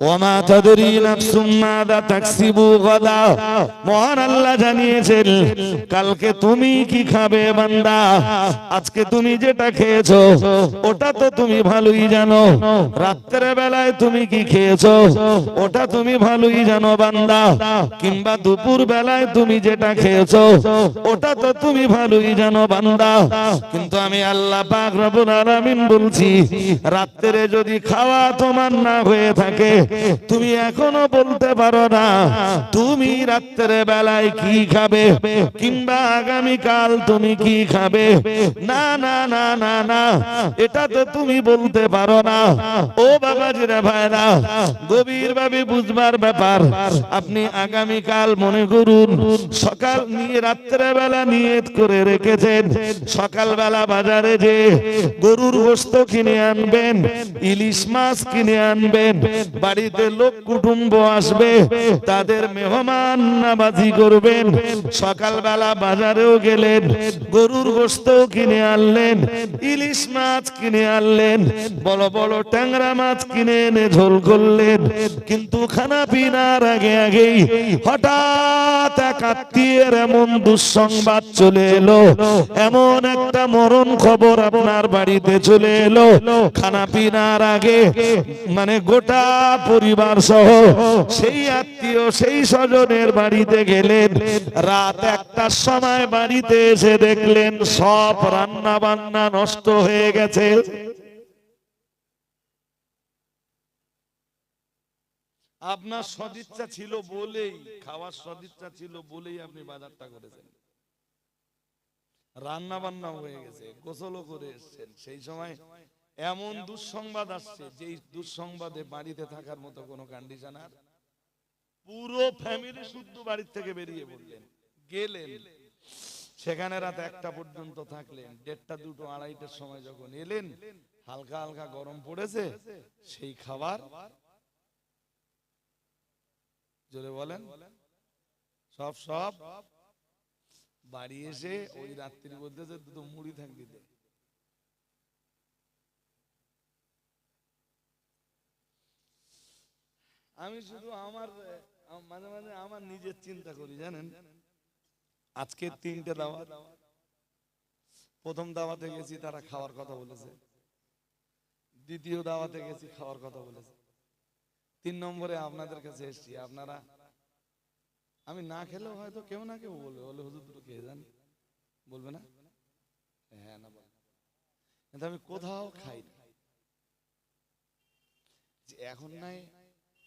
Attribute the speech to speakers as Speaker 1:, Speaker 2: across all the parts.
Speaker 1: ওমা তাদরি নাফসুম মাযা তাকসিবু গাদা। মহান আল্লাহ জানিয়েছেন, কালকে তুমি কি খাবে বান্দা? আজকে তুমি যেটা খেয়েছো, ওটা তো তুমি ভালোই জানো। রাত্রের বেলায় তুমি কি খেয়েছো, ওটা তুমি ভালোই জানো বান্দা। কিংবা দুপুর বেলায় তুমি যেটা খেয়েছো, ওটা তো তুমি ভালোই জানো বান্দা। কিন্তু আমি আল্লাহ পাক রব্বুল আলামিন বলছি, রাত্রে যদি খাওয়া তোমার না হয়ে থাকে তুমি এখনও বলতে পারো না, তুমি রাত্রে বেলায় কি খাবে, কিংবা আগামী কাল তুমি কি খাবে? না না না না না, এটা তো তুমি বলতে পারো না। ও বাবা বাবাজিরা ভাইরা, গভীর ভাবে বুঝবার ব্যাপার, আপনি আগামী কাল মনে করুন, সকাল নিয়ে রাত্রে বেলা নিয়ত করে রেখেছেন। সকাল বেলা বাজারে যে গরুর গোস্ত কিনে আনবেন, ইলিশ মাছ কিনে আনবেন বাড়িতে লোক কুটুম্ব আসবে, তাদের মেহমান নাবাজি করবেন। সকালবেলা বাজারেও গেলেন, গরুর গোস্ত কিনে আনলেন, ইলিশ মাছ কিনে আনলেন, বড় বড় ট্যাংরা মাছ কিনে এনে ঝোল করলেন। কিন্তু খানা পিনার আগে আগেই হঠাৎ এক আত্মীয়ের এমন দুঃসংবাদ চলে এলো। এমন একটা মরণ খবর আপনার বাড়িতে চলে এলো। খানা পিনার আগে মানে গোটা পরিবার সহ সেই আত্মীয়, সেই স্বজনের বাড়িতে গেলেন। রাত একটার সময় বাড়িতে এসে দেখলেন সব রান্না বান্না নষ্ট হয়ে গেছে। আপনার সদিচ্ছা ছিল বলেই, খাওয়ার সদিচ্ছা ছিল বলেই আপনি বাজারটা করেছেন। রান্না বান্না হয়ে গেছে, গোসলও করে এসছেন। সেই সময় এমন দুঃসংবাদ আসছে যে দুঃসংবাদে বাড়িতে থাকার মতো কোনো কন্ডিশন আর? পুরো ফ্যামিলি শুদ্ধ বাড়ির থেকে বেরিয়ে পড়লেন, গেলেন। সেখানে রাত একটা পর্যন্ত থাকলেন, দেড়টা, দুটো, আড়াইটার সময় যখন এলেন, হালকা হালকা গরম পড়েছে, সেই খাবার। জোরে বলেন। সব সব। বাড়ি এসে ওই রাত্রির মধ্যে যে দুটো মুড়ি থাকবি দে আমি শুধু আমার মাঝে মাঝে আমার নিজের চিন্তা করি, জানেন? আজকে তিনটে দাওয়াত। প্রথম দাওয়াতে গেছি, তারা খাওয়ার কথা বলেছে। দ্বিতীয় দাওয়াতে গেছি, খাওয়ার কথা বলেছে। তিন নম্বরে আপনাদের কাছে এসেছি, আপনারা, আমি না খেলেও হয়তো কেউ না কেউ বলবে, বলে হুজুর দুটো খেয়ে যান। বলবে না? হ্যাঁ না কিন্তু আমি কোথাও খাই না এখন নাই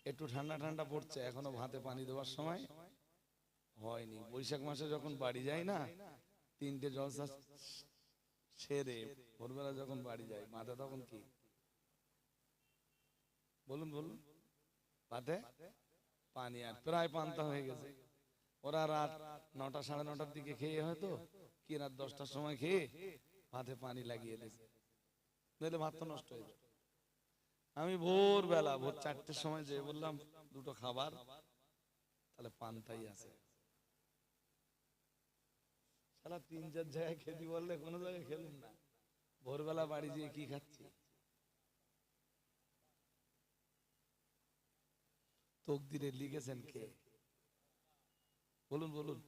Speaker 1: একটু ঠান্ডা ঠান্ডা পড়ছে, এখনও ভাতে পানি দেওয়ার সময় হয়নি। বৈশাখ মাসে যখন বাড়ি যাই না, তিনটে জলসা সেরে ভোরবেলা যখন বাড়ি যাই, মাথা তখন কি? বলুন বলুন। পাতে পানি আর প্রায় পান্তা হয়ে গেছে। ওরা রাত নটা সাড়ে নটার দিকে খেয়ে হয়তো কি রাত দশটার সময় খেয়ে ভাতে পানি লাগিয়ে দিয়েছে। নইলে ভাত তো নষ্ট হয়ে যাবে। আমি ভোরবেলা, ভোর চারটের সময় যে বললাম, দুটো খাবার, তাহলে পান্তাই আছে। সারা তিন, চার জায়গায় খেতে বললে কোনো জায়গায় খেলুন না। ভোরবেলা বাড়ি যেয়ে কি খাচ্ছি? তকদিরে লিখেছেন কে? বলুন বলুন।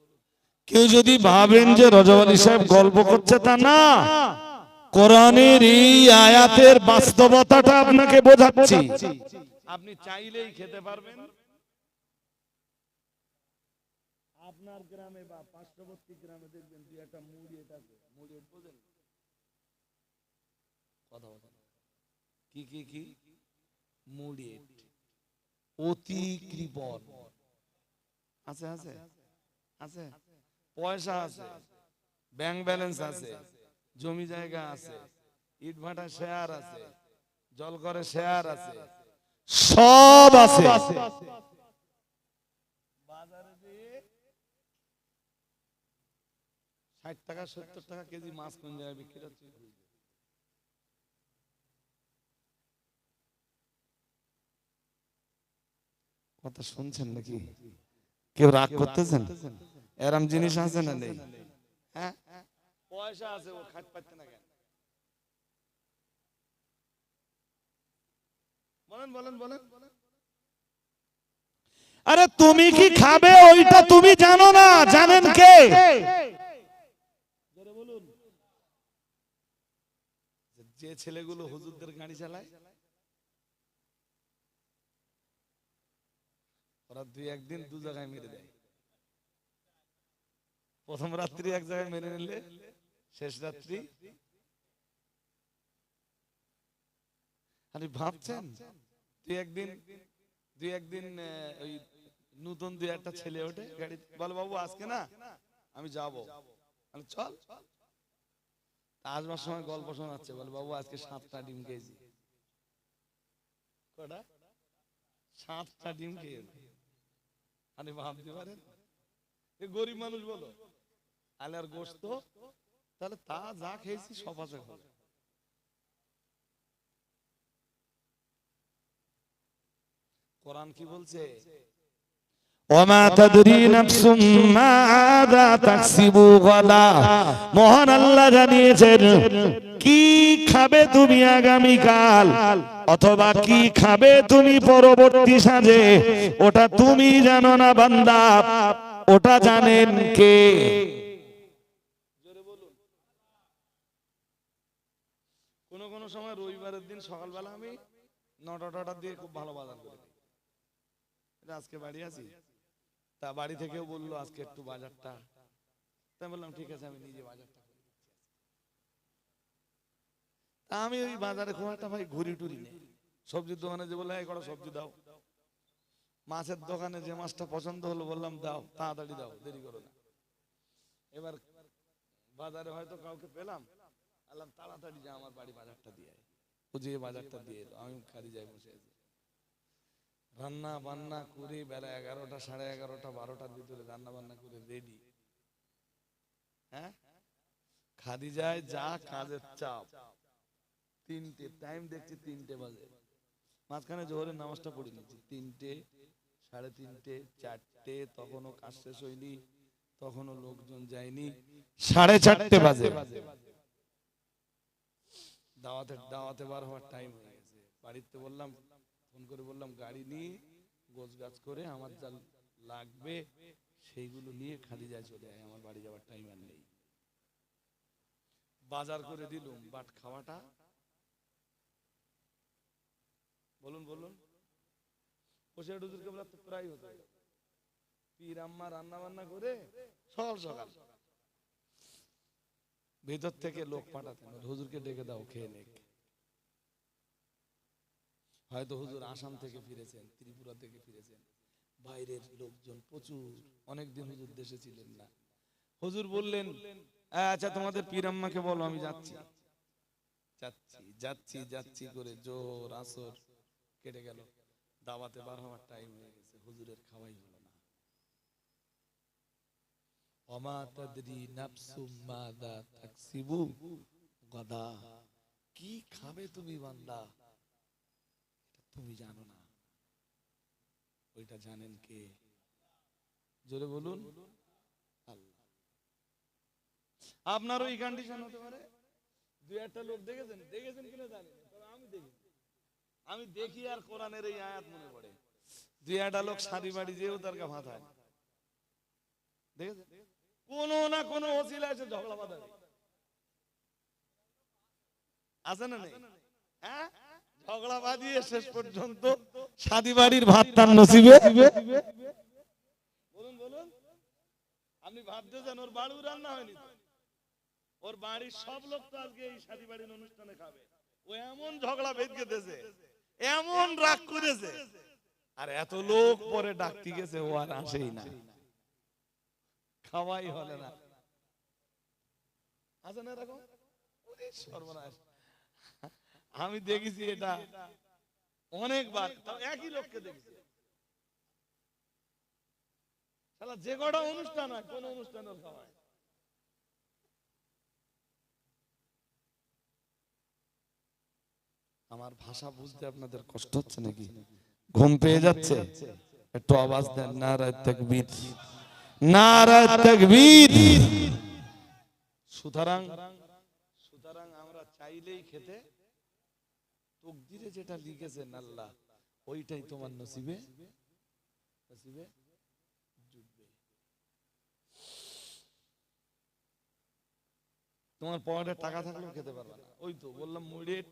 Speaker 1: কেউ যদি ভাবেন যে রজব আলী সাহেব গল্প করছে তা না। কোরআনের এই আয়াতের বাস্তবতাটা আপনাকে বোঝাচ্ছি। আপনি চাইলেই খেতে পারবেন। আপনার গ্রামে বা পার্শ্ববর্তী গ্রামে দেখবেন দুই একটা মুড়ি আছে মুড়ি বোঝেন কথা বলেন কি কি কি? মুড়ি অতি কৃপণ। আছে আছে? আছে। পয়সা আছে। ব্যাংক ব্যালেন্স আছে। জমি জায়গা আছে ইট ভাটা শেয়ার আছে জল করে শেয়ার আছে। সব আছে। ষাট টাকা সত্তর টাকা কেজি মাছ কোন জায়গায় বিক্রি হচ্ছে? কথা শুনছেন নাকি? কেউ রাগ করতেছেন? এরম জিনিস আছে না নেই? হ্যাঁ? পয়সা আছে ও খাট পাচ্ছে না কেন? বলেন বলেন বলেন। আরে তুমি কি খাবে? ওইটা তুমি জানো না। জানেন কে? যে ছেলেগুলো হুজুরদের গাড়ি চালায় ওরা দুই একদিন দু জায়গায় মেরে দেয়। প্রথম রাত্রি এক জায়গায় মেরে নিলে শেষ রাত্রি? আপনি ভাবছেন? একদিন দুই একদিন ওই নতুন দুই একটা ছেলে ওঠে গাড়ি বলে বাবু, আজকে না? আমি যাব। আমি চল। আসবার সময় গল্প শোনাচ্ছে, বলে বাবু, আজকে সাতটা ডিম খেয়েছি। সাতটা ডিম খেয়েছি। আপনি ভাবতে পারেন? গরিব মানুষ বলো। আলে আর গোস্ত? তাহলে তা যা খেয়েছি সব আছে ঘরে। কোরআন কি বলছে? মহান আল্লাহ জানিয়েছেন কি খাবে তুমি আগামী কাল অথবা কি খাবে তুমি পরবর্তী সাজে? ওটা তুমি জানো না বান্দা। ওটা জানেন কে কোন কোন সময় রবিবারের দিন সকালবেলা আমি নটা টটা দিয়ে খুব ভালো বাজার করে। আজকে বাড়ি আছি। তা বাড়ি থেকেও বলল আজকে একটু বাজারটা। তাই বললাম, ঠিক আছে, আমি নিজে বাজারটা করে আমি ওই বাজারে খুব একটা ভাই ঘুরি টুরি নেই। সবজির দোকানে যে বলে এই কটা সবজি দাও। মাছের দোকানে যে মাছটা পছন্দ হলো, বললাম, দাও, তাড়াতাড়ি দাও, দেরি করো না। এবার বাজারে হয়তো কাউকে পেলাম। আল্লাহ তাড়াতাড়ি যা, আমার বাড়ি বাজারটা দিয়ে। যে বাজারটা দিয়ে আমি খালি যাই বসে আছি। রান্না বান্না করে বেলা এগারোটা, সাড়ে এগারোটা, বারোটার ভিতরে রান্না বান্না করে রেডি হ্যাঁ? যা কাজের চাপ। তিনটে টাইম দেখছি তিনটে বাজে। মাঝখানে জোহরের নামাজটা পড়ে নিচ্ছি। তিনটে, সাড়ে তিনটে, চারটে, তখনও কাজ শেষ হয়নি, তখনও লোকজন যায়নি। সাড়ে চারটে বাজে। দাওয়াতে দাওয়াতে বার হওয়ার টাইম হয়ে গেছে। বাড়িতে বললাম ফোন করে বললাম, গাড়ি নিয়ে গোছ গাছ করে আমার যা লাগবে সেইগুলো নিয়ে খালি যায় চলে আমার বাড়ি যাওয়ার টাইম আর নেই। বাজার করে দিলুম, বাট খাওয়াটা। বলুন বলুন। প্রায় হতো। পীর আম্মা রান্না বান্না করে সকাল সকাল। ভেতর থেকে লোক পাঠাতেন। হুজুরকে ডেকে দাও, খেয়ে নেক। হয়তো হুজুর আসাম থেকে ফিরেছেন, ত্রিপুরা থেকে ফিরেছেন। বাইরের লোকজন প্রচুর। অনেকদিন হুজুর দেশে ছিলেন না। হুজুর বললেন আচ্ছা তোমাদের পীর আম্মাকে বলো, আমি যাচ্ছি। যাচ্ছি যাচ্ছি যাচ্ছি করে জোর আসর কেটে গেল। দাওয়াতে বার হওয়ার টাইম হয়ে গেছে। হুজুরের খাওয়াই হলো না কি খাবে তুমি বান্দা? তুমি জানো না। ওইটা জানেন কে? জোরে বলুন। আল্লাহ। আপনারও এই কন্ডিশন হতে পারে? দুই একটা লোক দেখেছেন? দেখেছেন কিনা জানি আমি দেখেছি আমি দেখি আর কোরআনের এই আয়াত মনে পড়ে। দুই একটা লোক শাড়ি বাড়ি যেও তার কা দেখেছেন? কোনো না কোনো ওসিলা এসে ঝগড়া বাঁধা। আছে না নেই? হ্যাঁ? ঝগড়া বাঁধিয়ে শেষ পর্যন্ত বাড়ির ভাত তার নসিবে। বলুন বলুন। আপনি ওর বাড়িও রান্না হয়নি ওর বাড়ির সব লোক তো আজকে এই বাড়ির অনুষ্ঠানে খাবে। ও এমন ঝগড়া দিয়েছে এমন রাগ করেছে। আর এত লোক পরে ডাকতে গেছে, ও আর আসেই না। খাওয়াই হলে না। আছে না। এরকম? সর্বনাশ। আমি দেখেছি এটা অনেকবার। একই লোককে দেখেছি। শালা যে কটা অনুষ্ঠান হয় কোন অনুষ্ঠানের খাওয়ায় আমার ভাষা বুঝতে আপনাদের কষ্ট হচ্ছে নাকি? ঘুম পেয়ে যাচ্ছে? একটু আওয়াজ দেন নারায় তাকবীর নারায় তাকবীর। সুতরাং সুতরাং আমরা চাইলেই খেতে তকদিরে যেটা লিখেছেন আল্লাহ ওইটাই তোমার নসিবে। নসিবে? জুটবে। তোমার পকেটে টাকা থাকলেও খেতে পারবে না। ওই তো বললাম মুড়েট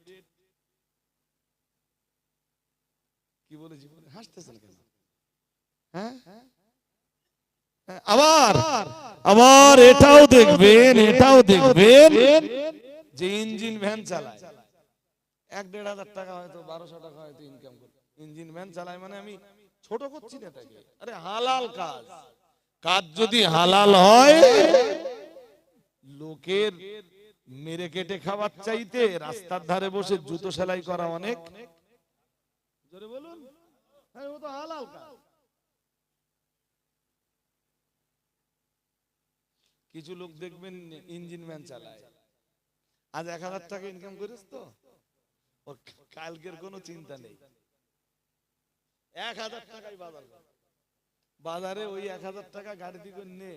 Speaker 1: কি বলে হাসতেছেন কেন? হ্যাঁ হ্যাঁ, আবার আবার এটাও দেখবেন এটাও দেখবেন। যে ইঞ্জিন ভ্যান চালায় এক দেড় হাজার টাকা হয়তো বারোশো টাকা হয়তো ইনকাম করে ইঞ্জিন ভ্যান চালায় মানে আমি ছোট করছি না এটাকে। আরে হালাল কাজ। কাজ যদি হালাল হয় লোকের মেরে কেটে খাবার চাইতে রাস্তার ধারে বসে জুতো সেলাই করা অনেক। জোরে বলুন। হ্যাঁ ও তো হালাল কাজ। কিছু লোক দেখবেন ইঞ্জিন ম্যান চালায়। আজ এক হাজার টাকা ইনকাম করিস তো? ওর কালকের কোনো চিন্তা নেই। এক হাজার টাকাই বাজার বাজারে ওই এক হাজার টাকা গাড়ি দিকে নে।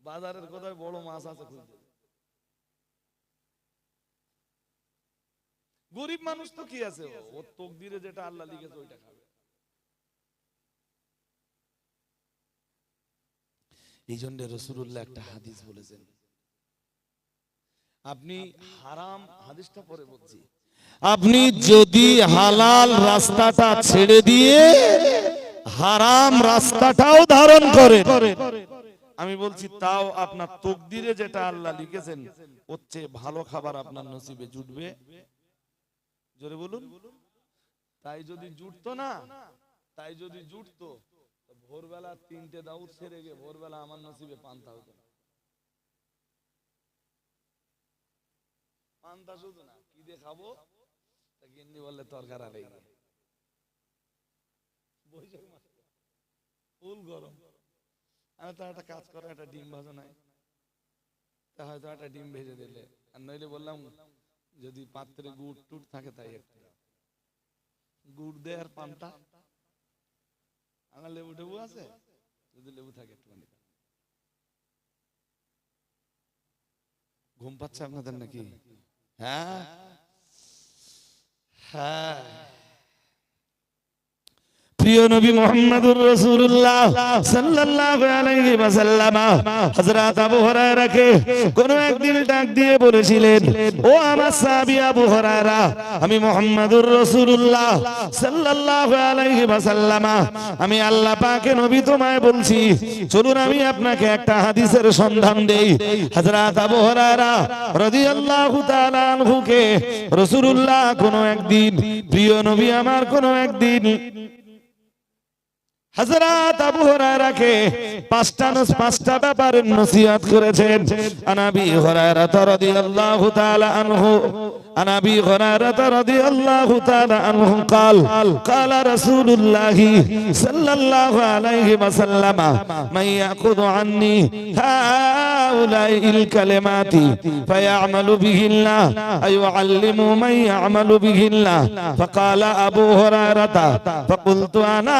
Speaker 1: বাজারের কোথায় বড় মাছ আছে গরিব মানুষ তো কি আছে? ও? তকদিরে যেটা আল্লাহ লিখেছে ওইটা খাবে। এই জন্য রসুল্লাহ একটা হাদিস বলেছেন। আপনি হারাম হাদিসটা পরে বলছি। আপনি যদি হালাল রাস্তাটা ছেড়ে দিয়ে হারাম রাস্তাটাও ধারণ করে আমি বলছি, তাও আপনার তকদিরে যেটা আল্লাহ লিখেছেন হচ্ছে ভালো খাবার আপনার নসিবে জুটবে। জোরে বলুন। তাই যদি জুটতো না, তাই যদি জুটতো ভোরবেলা তিনটে দাউদ সেরে গিয়ে ভোরবেলা আমার নসিবে পান্তা হতো পান্তা শুধু না, কি দিয়ে খাব? গিন্নি বললে, তরকার বৈশাখ মাসে, ফুল গরম। আমি তো একটা কাজ করো, একটা ডিম ভাজো নাই। তা হয়তো একটা ডিম ভেজে দিলে। আর নইলে বললাম, যদি পাত্রে গুড় টুট থাকে তাই একটু। গুড় দে আর পান্তা। আমার লেবু টেবু আছে? যদি লেবু থাকে একটুখানি ঘুম পাচ্ছে আপনাদের নাকি? হ্যাঁ? হ্যাঁ। প্রিয় নবী মুহাম্মদুর রাসূলুল্লাহ সাল্লাল্লাহু আলাইহি হযরত আবু হুরায়রাকে কোন একদিন ডাক দিয়ে বলেছিলেন, ও আমার সাহাবী আবু হুরায়রা, আমি মুহাম্মদুর রাসূলুল্লাহ সাল্লাল্লাহু আলাইহি আমি আল্লাহ পাকে নবী তোমায় বলছি, চলুন আমি আপনাকে একটা হাদিসের সন্ধান দেই। হযরত আবু হুরায়রা রাদিয়াল্লাহু তাআলা আনহুকে, রাসূলুল্লাহ, কোন একদিন, প্রিয় নবী আমার কোন একদিন হযরত আবু হুরায়রাকে পাঁচটা নস পাঁচটা ব্যাপারে নসিহত করেছেন আনাবি হুরায়রা রাদিয়াল্লাহু তাআলা আনহু আনাবি হুরায়রা রাদিয়াল্লাহু তাআলা আনহু قال قال رسول الله صلى الله عليه وسلم من يأخذ عني هؤلاء الكلمات فيعمل بهن أي يعلم من يعمل بهن فقال أبو هريرة فقلت أنا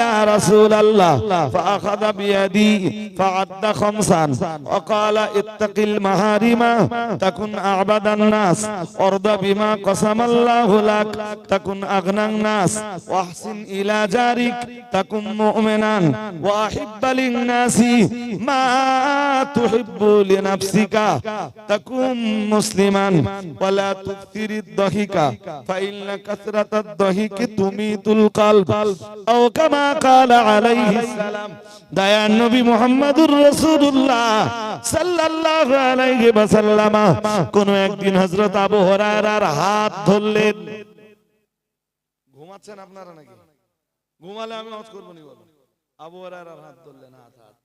Speaker 1: يا رسول الله فأخذ بيدي فعد خمسا وقال اتق المحارم تكن أعبد الناس ارض بما قسم الله لك تكن أغنى الناس واحسن إلى جارك تكن مؤمنا وأحب للناس ما تحب لنفسك تكن مسلما ولا تكثر الضحك فإن كثرة الضحك تميت القلب أو كما কামা কালা আলাইহিস সালাম নবী মুহাম্মাদুর রাসূলুল্লাহ সাল্লাল্লাহু আলাইহি ওয়াসাল্লাম, কোন একদিন হযরত আবু হুরায়রার হাত ধরলেন। ঘুমাচ্ছেন আপনারা নাকি? ঘুমালে আমি আওয়াজ করব নি বলো। আবু হুরায়রার হাত ধরলেন, হাত হাত।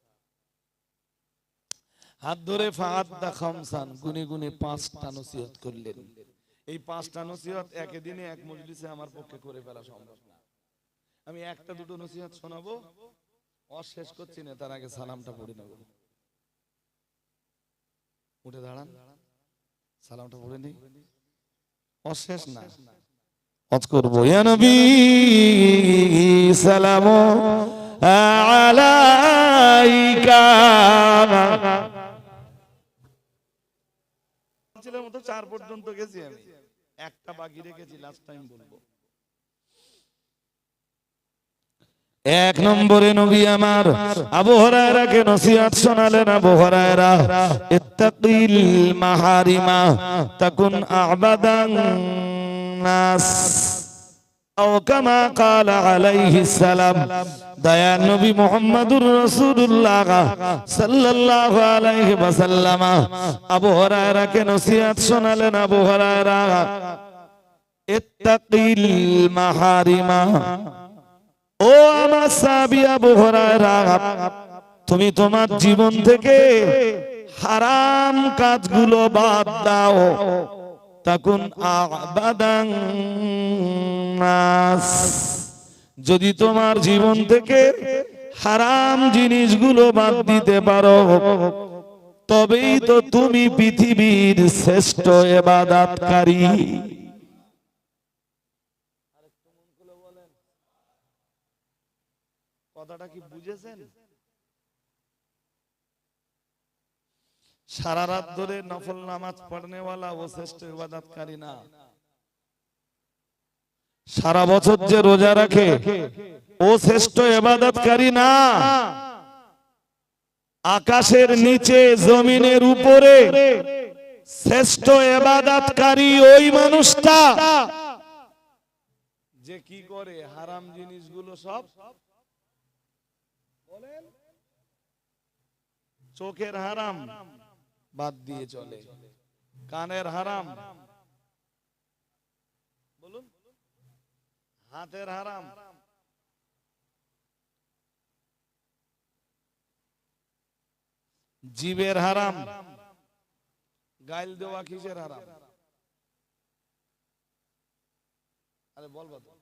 Speaker 1: হাত ধরে ফাহাদ্দা খামসান গুনে গুনে পাঁচটা নসিহত করলেন। এই পাঁচটা নসিহত একদিনে এক মজলিসে আমার পক্ষে করে ফেলা সম্ভব। আমি একটা দুটো নসিহত শোনাবো। অশেষ করছি না তার আগে সালামটা পড়ে নেব। উঠে দাঁড়ান। সালামটা পড়ে নি অশেষ না। হজ করব। ইয়া নবী সালাম আলাইকা। ছিলাম মতো চার পর্যন্ত গেছি আমি। একটা বাকি রেখেছি লাস্ট টাইম বলব। এক নম্বরে নবী আমার আবু হুরায়রাকে নসিহত শোনালেন আবু হুরায়রা ইত্তাকিল মাহারিমা তাকুন আবাদান নাস أو كما قال عليه السلام দয়া নবী মুহাম্মদুর রাসূলুল্লাহ সাল্লাল্লাহু আলাইহি ওয়াসাল্লাম আবু হুরায়রাকে নসিহত শোনালেন আবু হুরায়রা ইত্তাকিল মাহারিমা ও আমার সাহাবী আবু হুরায়রা, তুমি তোমার জীবন থেকে হারাম কাজগুলো বাদ দাও। তখন যদি তোমার জীবন থেকে হারাম জিনিসগুলো বাদ দিতে পারো, তবেই তো তুমি পৃথিবীর শ্রেষ্ঠ এবাদাতকারী। কথাটা কি বুঝেছেন? সারা রাত ধরে নফল নামাজ পড়নেওয়ালা ও শ্রেষ্ঠ ইবাদতকারী না। সারা বছর যে রোজা রাখে, ও শ্রেষ্ঠ ইবাদতকারী না। আকাশের নিচে, জমিনের উপরে শ্রেষ্ঠ এবাদাতকারী ওই মানুষটা যে কি করে হারাম জিনিসগুলো সব বলেন। চোখের হারাম বাদ দিয়ে চলে। কানের হারাম বলুন। হাতের হারাম। জীবের হারাম। গাইল দেওয়া কিসের হারাম? আরে বলব তো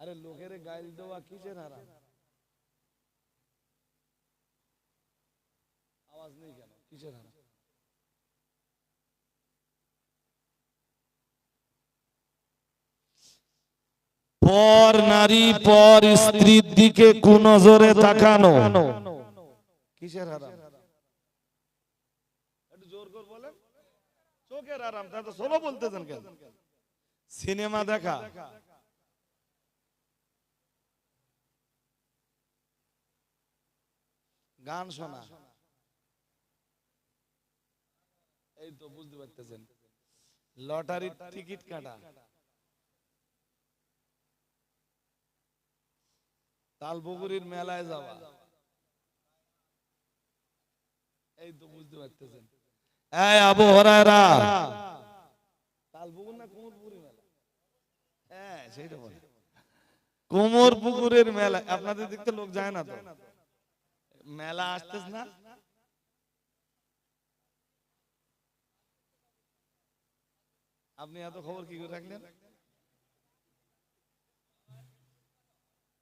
Speaker 1: আরে লোকের গাইল দেওয়া কিসের হারাম? আওয়াজ নেই কেন? কিসের হারাম? পর নারী পর স্ত্রীর দিকে কুনজরে তাকানো। কিসের হারাম? একটু জোর করে বলেন। চোখের আরাম তা তো সোলো বলতেছেন কেন? সিনেমা দেখা। গান শোনা। এই তো বুঝতে পারতেছেন। লটারির টিকিট কাটা। তালপুকুরির মেলায় যাওয়া। এই তো বুঝতে পারতেছেন। এই আবু হরায়রা। তালপুকুর না মেলা? হ্যাঁ সেইটা বলে। কুমোর পুকুরের মেলা আপনাদের দিক লোক যায় না তো? মেলা আসতেছ না? আপনি এত খবর কি করে রাখলেন?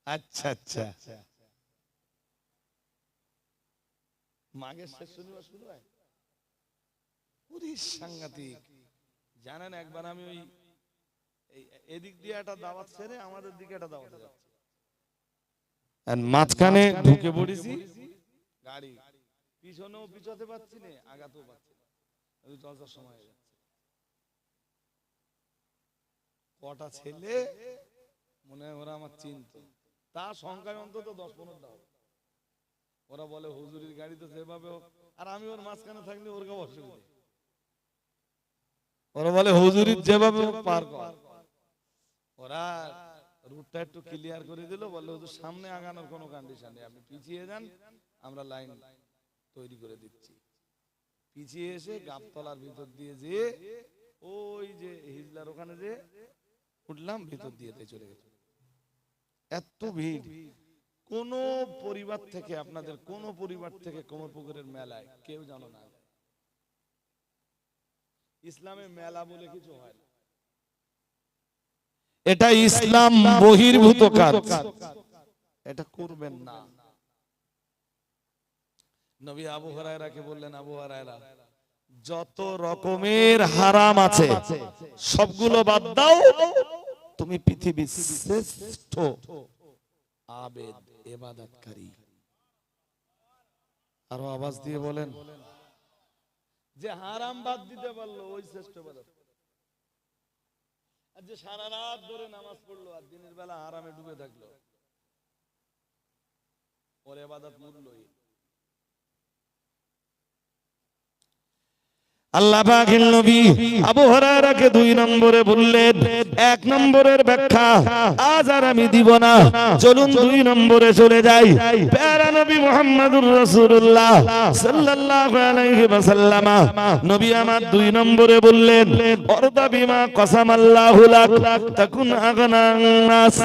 Speaker 1: আচ্ছা আচ্ছা। মাঘের শেষ শনিবার শুরু হয়? সাংঘাতিক। জানেন একবার আমি ওই এদিক দিয়ে একটা দাওয়াত সেরে আমাদের দিকে একটা দাওয়াত যাচ্ছে। মাঝখানে ঢুকে পড়েছি। গাড়ি। পিছনেও পিছতে পাচ্ছি না আগাতেও পাচ্ছি না। সময় হয়ে যাচ্ছে কটা ছেলে? মনে হয় ওরা আমার চিন্ত। তা সংখ্যায় অন্তত দশ পনেরোটা হবে। ওরা বলে, হুজুরির গাড়ি তো সেভাবে হোক। আর আমি ওর মাঝখানে থাকলে ওর কাছে অসুবিধা। ওরা বলে, হুজুরির যেভাবে হোক পার কর। ওরা রুটটা একটু ক্লিয়ার করে দিল। বলে হুজুর, সামনে আগানোর কোনো কন্ডিশন নেই। আপনি পিছিয়ে যান, আমরা লাইন তৈরি করে দিচ্ছি। পিছিয়ে এসে গাবতলার ভিতর দিয়ে যে, ওই যে হিজলার ওখানে যে উঠলাম ভিতর দিয়ে চলে গেছে। এত ভিড়। কোন পরিবার থেকে আপনাদের কোন পরিবার থেকে কোমর পুকুরের মেলায় কেউ জানো না। ইসলামে মেলা বলে কিছু হয় না। এটা ইসলাম বহির্ভূত কাজ। এটা করবেন না। নবী আবু হরায়রাকে বললেন আবু হরায়রা যত রকমের হারাম আছে, সবগুলো বাদ দাও। তুমি পৃথিবীর শ্রেষ্ঠ আবেদ এবাদতকারী আরও আওয়াজ দিয়ে বলেন। যে হারাম বাদ দিতে পারল, ওই শ্রেষ্ঠ এবাদত আর যে সারা রাত ধরে নামাজ পড়ল আর দিনের বেলা হারামে ডুবে থাকল,
Speaker 2: ওর এবাদত মূল্যই
Speaker 1: আল্লাহ পাকের নবী আবু হুরায়রাকে দুই নম্বরে বললেন, এক নম্বরের ব্যাখ্যা, আজ আর আমি দিব না, চলুন দুই নম্বরে চলে যাই। প্যারা নবী মুহাম্মদুর রাসূলুল্লাহ সাল্লাল্লাহু আলাইহি ওয়াসাল্লাম, নবী আমার দুই নম্বরে বললেন, অরদা বিমা কসামাল্লাহু লাক, তাকুন নাস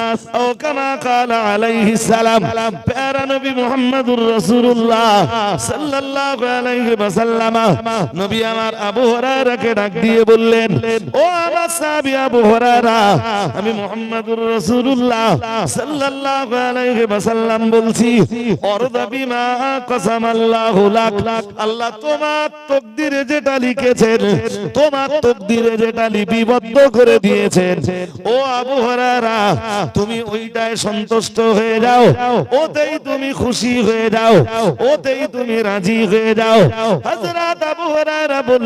Speaker 1: সালাম। প্যারা নবী মুহাম্মদুর রাসূলুল্লাহ সাল্লাল্লাহু আলাইহি ওয়াসাল্লাম, নবী আমার আবু হুরায়রাকে ডাক দিয়ে বললেন, ও আমার সাহাবী আবু হুরায়রা, আমি মুহাম্মদুর রাসূলুল্লাহ সাল্লাল্লাহু আলাইহি ওয়াসাল্লাম বলছি, অরদা বিমা কসামাল্লাহু লাক, আল্লাহ তোমার তকদিরে যেটা লিখেছেন, তোমার তকদিরে যেটা লিপিবদ্ধ করে দিয়েছেন। ও আবু হুরায়রা, তুমি ওইটায় সন্তুষ্ট হয়ে যাও, ওতেই তুমি খুশি হয়ে যাও, ওতেই তুমি রাজি হয়ে যাও। হযরত আবু হুরায়রা বললেন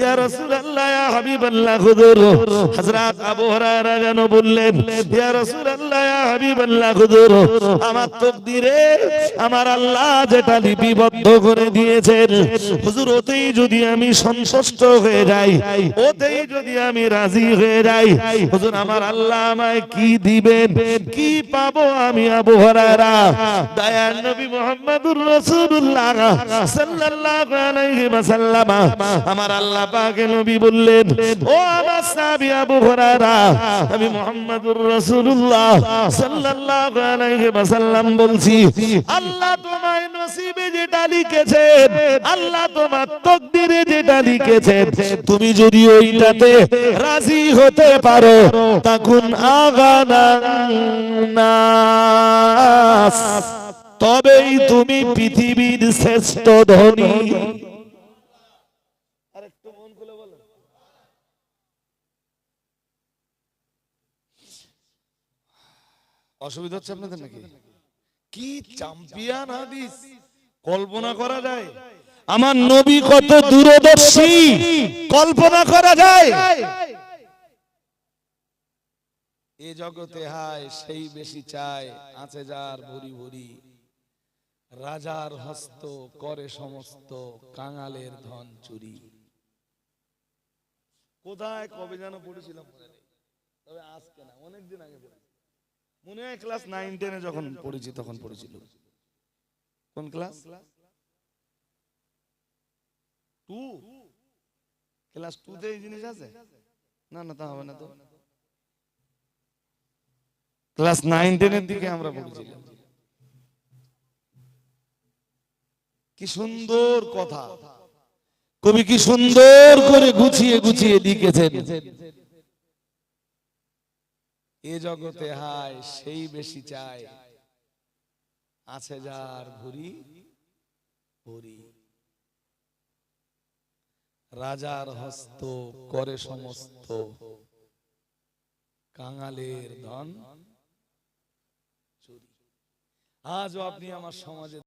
Speaker 1: ইয়া রাসূলুল্লাহ, ইয়া হাবিবাল্লাহ, হুজুর। হযরত আবু হুরায়রা যেন বললেন, ইয়া রাসূলুল্লাহ, ইয়া হাবিবাল্লাহ, হুজুর। আমার আমার আল্লাহ যেটা লিপিবদ্ধ করে দিয়েছেন। হুজুর, ওতেই যদি আমি সন্তুষ্ট হয়ে যাই, ওতেই যদি আমি রাজি হয়ে যাই, হুজুর, আমার আল্লাহ আমায় কি দিবেন? কি পাবো আমি আবু হুরায়রা? নবী মুহাম্মদুর রাসূলুল্লাহ সাল্লাল্লাহু আলাইহি ওয়াসাল্লাম আমার আল্লাহ পাকে নবী বললেন, ও আমার সাহাবী আবু হুরায়রা, আমি মুহাম্মদুর রাসূলুল্লাহ সাল্লাল্লাহু আলাইহি ওয়াসাল্লাম বলছি, আল্লাহ তোমার নসিবে যেটা লিখেছেন, আল্লাহ তোমার তকদিরে যেটা লিখেছেন, তুমি যদি ওইটাতে রাজি হতে পারো, তখন আগানা নাস। তবেই তুমি পৃথিবীর শ্রেষ্ঠ ধনী
Speaker 2: আরেকটু মন খুলে বলো
Speaker 1: অসুবিধা হচ্ছে আপনাদের নাকি? কি চ্যাম্পিয়ন হাদিস? কল্পনা করা যায়? আমার নবী কত দূরদর্শী? কল্পনা করা যায়?
Speaker 2: এ জগতে হায় সেই বেশি চায় আছে যার ভরি ভরি রাজার হস্ত করে সমস্ত কাঙালের ধন চুরি। কোথায় কবে যেন পড়েছিলাম তবে আজকে না অনেকদিন আগে পড়েছি।
Speaker 1: মনে হয় ক্লাস নাইন টেনে যখন পড়েছি, তখন পড়েছিল। কোন ক্লাস টু ক্লাস এই জিনিস আছে? না না, তা হবে না তো। ক্লাস নাইন টেনের দিকে আমরা পড়েছিলাম। কি সুন্দর কথা। কবি কি সুন্দর করে গুছিয়ে গুছিয়ে লিখেছেন।
Speaker 2: এ জগতে হায়, সেই বেশি চায় আছে যার ভুরি ভুরি। রাজার হস্ত করে সমস্ত কাঙালের ধন আজও আপনি আমার সমাজে